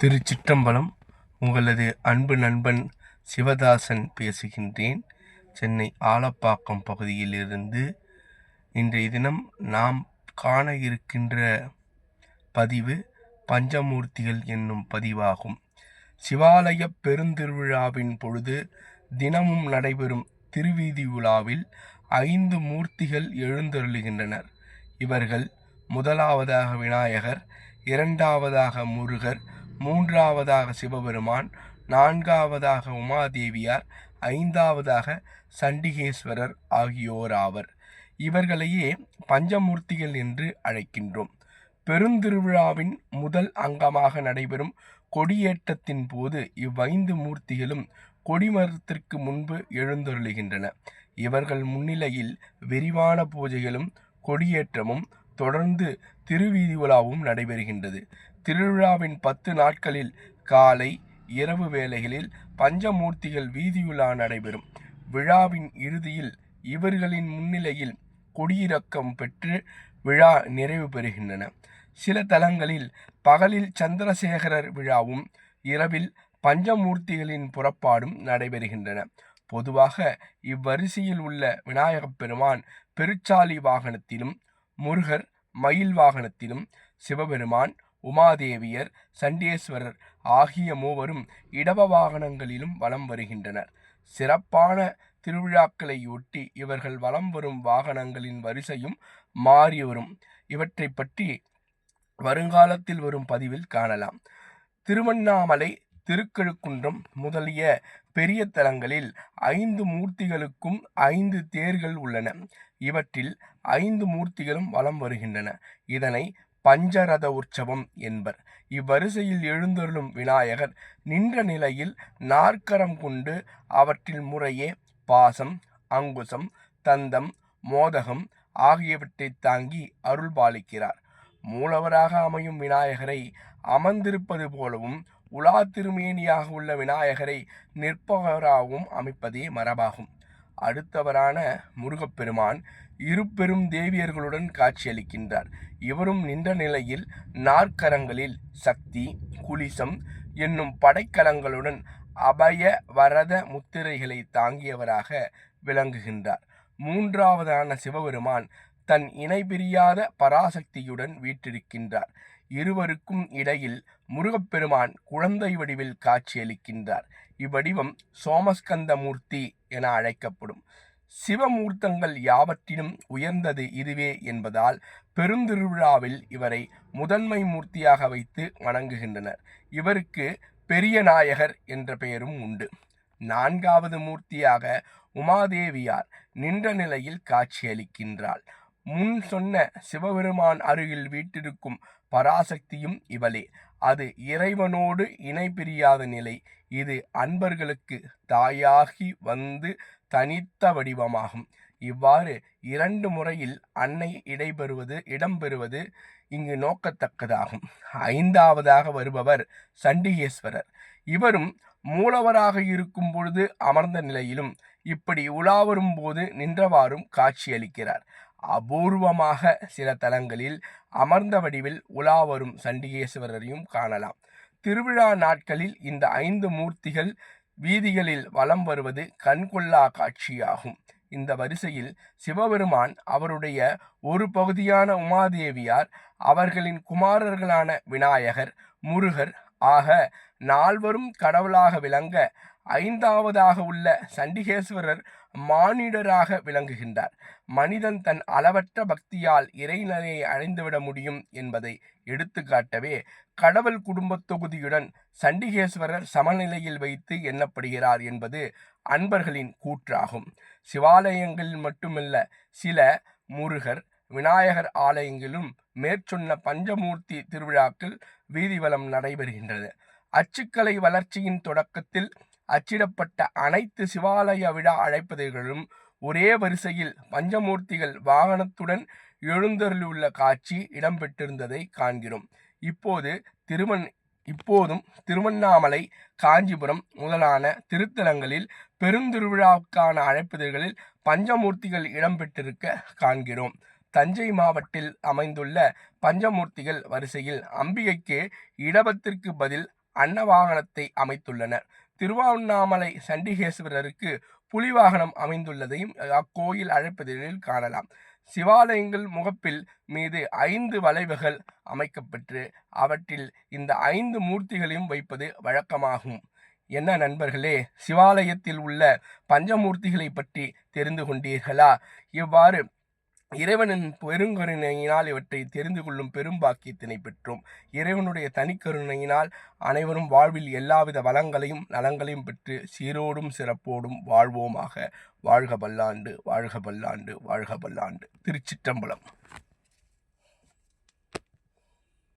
திருச்சிற்றம்பலம் உங்களது அன்பு நண்பன் சிவதாசன் பேசுகின்றேன். சென்னை ஆலப்பாக்கம் பகுதியிலிருந்து இன்றைய தினம் நாம் காண இருக்கின்ற பதிவு பஞ்சமூர்த்திகள் என்னும் பதிவாகும். சிவாலய பெருந்திருவிழாவின் பொழுது தினமும் நடைபெறும் திருவீதி உலாவில் ஐந்து மூர்த்திகள் எழுந்தருளுகின்றனர். இவர்கள் முதலாவதாக விநாயகர் இரண்டாவதாக முருகர் மூன்றாவதாக சிவபெருமான் நான்காவதாக உமாதேவியார் ஐந்தாவதாக சண்டிகேஸ்வரர் ஆகியோராவர் இவர்களையே பஞ்சமூர்த்திகள் என்று அழைக்கின்றோம். பெருந்திருவிழாவின் முதல் அங்கமாக நடைபெறும் கொடியேற்றத்தின் போது இவ்வைந்து மூர்த்திகளும் கொடிமரத்திற்கு முன்பு எழுந்தருளுகின்றன. இவர்கள் முன்னிலையில் விரிவான பூஜைகளும் கொடியேற்றமும் தொடர்ந்து திருவீதி உலாவும் நடைபெறுகின்றது. திருவிழாவின் பத்து நாட்களில் காலை இரவு வேளைகளில் பஞ்சமூர்த்திகள் வீதியுலா நடைபெறும். விழாவின் இறுதியில் இவர்களின் முன்னிலையில் கொடியிறக்கம் பெற்று விழா நிறைவு பெறுகின்றன. சில தலங்களில் பகலில் சந்திரசேகரர் விழாவும் இரவில் பஞ்சமூர்த்திகளின் புறப்பாடும் நடைபெறுகின்றன. பொதுவாக இவ்வரிசையில் உள்ள விநாயகப் பெருமான் பெருச்சாலி வாகனத்திலும் முருகர் மயில் வாகனத்திலும் சிவபெருமான் உமாதேவியர் சண்டேஸ்வரர் ஆகிய மூவரும் இடவ வாகனங்களிலும் வலம் வருகின்றனர். சிறப்பான திருவிழாக்களையொட்டி இவர்கள் வலம் வரும் வாகனங்களின் வரிசையும் மாறி வரும் இவற்றை பற்றி வருங்காலத்தில் வரும் பதிவில் காணலாம். திருவண்ணாமலை திருக்கழுக்குன்றம் முதலிய பெரிய தலங்களில் ஐந்து மூர்த்திகளுக்கும் ஐந்து தேர்கள் உள்ளன. இவற்றில் ஐந்து மூர்த்திகளும் வலம் வருகின்றன. இதனை பஞ்சரத உற்சவம் என்பர். இவ்வரிசையில் எழுந்தருளும் விநாயகர் நின்ற நிலையில் நாற்கரம் கொண்டு அவற்றில் முறையே பாசம் அங்குசம் தந்தம் மோதகம் ஆகியவற்றை தாங்கி அருள் பாலிக்கிறார். மூலவராக அமையும் விநாயகரை அமர்ந்திருப்பது போலவும் உலா திருமேனியாக உள்ள விநாயகரை நிற்பவராகவும் அமைப்பதே மரபாகும். அடுத்தவரான முருகப்பெருமான் இரு பெரும் தேவியர்களுடன் காட்சியளிக்கின்றார். இவரும் நின்ற நிலையில் நாற்கரங்களில் சக்தி குலிசம் என்னும் படைக்கலங்களுடன் அபய வரத முத்திரைகளை தாங்கியவராக விளங்குகின்றார். மூன்றாவதான சிவபெருமான் தன் இணை பிரியாத பராசக்தியுடன் வீற்றிருக்கின்றார். இருவருக்கும் இடையில் முருகப்பெருமான் குழந்தை வடிவில் காட்சியளிக்கின்றார். இவ்வடிவம் சோமஸ்கந்த மூர்த்தி என அழைக்கப்படும். சிவமூர்த்தங்கள் யாவற்றிலும் உயர்ந்தது இதுவே என்பதால் பெருந்திருவிழாவில் இவரை முதன்மை மூர்த்தியாக வைத்து வணங்குகின்றனர். இவருக்கு பெரிய நாயகர் என்ற பெயரும் உண்டு. நான்காவது மூர்த்தியாக உமாதேவியார் நின்ற நிலையில் காட்சியளிக்கின்றாள். முன் சொன்ன சிவபெருமான் அருகில் வீட்டிருக்கும் பராசக்தியும் இவளே. அது இறைவனோடு இணை பிரியாத நிலை. இது அன்பர்களுக்கு தாயாகி வந்து தனித்த வடிவமாகும். இவ்வாறு இரண்டு முறையில் அன்னை இடைபெறுவது இடம்பெறுவது இங்கு நோக்கத்தக்கதாகும். ஐந்தாவதாக வருபவர் சண்டிகேஸ்வரர். இவரும் மூலவராக இருக்கும் பொழுது அமர்ந்த நிலையிலும் இப்படி உலாவரும் போது நின்றவாறும் காட்சியளிக்கிறார். அபூர்வமாக சில தலங்களில் அமர்ந்த வடிவில் உலா வரும் சண்டிகேஸ்வரரையும் காணலாம். திருவிழா நாட்களில் இந்த ஐந்து மூர்த்திகள் வீதிகளில் வலம் வருவது கண்கொள்ளா காட்சியாகும். இந்த வரிசையில் சிவபெருமான் அவருடைய ஒரு பகுதியான உமாதேவியார் அவர்களின் குமாரர்களான விநாயகர் முருகர் ஆக நால்வரும் கடவுளாக விளங்க ஐந்தாவதாக உள்ள சண்டிகேஸ்வரர் மானிடராக விளங்குகின்றார். மனிதன் தன் அளவற்ற பக்தியால் இறைநிலையை அடைந்துவிட முடியும் என்பதை எடுத்துக்காட்டவே கடவுள் குடும்பத் தொகுதியுடன் சண்டிகேஸ்வரர் சமநிலையில் வைத்து எண்ணப்படுகிறார் என்பது அன்பர்களின் கூற்றாகும். சிவாலயங்களில் மட்டுமல்ல சில முருகர் விநாயகர் ஆலயங்களிலும் மேற்சொன்ன பஞ்சமூர்த்தி திருவிழாக்கள் வீதிவலம் நடைபெறுகின்றது. அச்சுக்கலை வளர்ச்சியின் தொடக்கத்தில் அச்சிடப்பட்ட அனைத்து சிவாலய விழா அழைப்பதைகளும் ஒரே வரிசையில் பஞ்சமூர்த்திகள் வாகனத்துடன் எழுந்தருளியுள்ள காட்சி இடம்பெற்றிருந்ததை காண்கிறோம். இப்போது திருமண் இப்போதும் திருவண்ணாமலை காஞ்சிபுரம் முதலான திருத்தலங்களில் பெருந்திருவிழாவுக்கான அழைப்பிதழ்களில் பஞ்சமூர்த்திகள் இடம்பெற்றிருக்க காண்கிறோம். தஞ்சை மாவட்டத்தில் அமைந்துள்ள பஞ்சமூர்த்திகள் வரிசையில் அம்பிகைக்கு இடபத்திற்கு பதில் அன்னவாகனத்தை அமைத்துள்ளனர். திருவண்ணாமலை சண்டிகேஸ்வரருக்கு புலிவாகனம் அமைந்துள்ளதையும் அக்கோயில் அழைப்பதில் காணலாம். சிவாலயங்கள் முகப்பில் மீது ஐந்து வளைவுகள் அமைக்கப்பெற்று அவற்றில் இந்த ஐந்து மூர்த்திகளையும் வைப்பது வழக்கமாகும். என்ன நண்பர்களே சிவாலயத்தில் உள்ள பஞ்சமூர்த்திகளை பற்றி தெரிந்து கொண்டீர்களா? இவ்வாறு இறைவனின் பெருங்கருணையினால் இவற்றை தெரிந்து கொள்ளும் பெரும் பாக்கியத்தினை பெற்றோம். இறைவனுடைய தனிக்கருணையினால் அனைவரும் வாழ்வில் எல்லாவித வளங்களையும் நலங்களையும் பெற்று சீரோடும் சிறப்போடும் வாழ்வோமாக. வாழ்க பல்லாண்டு வாழ்க பல்லாண்டு வாழ்க பல்லாண்டு திருச்சிற்றம்பலம்.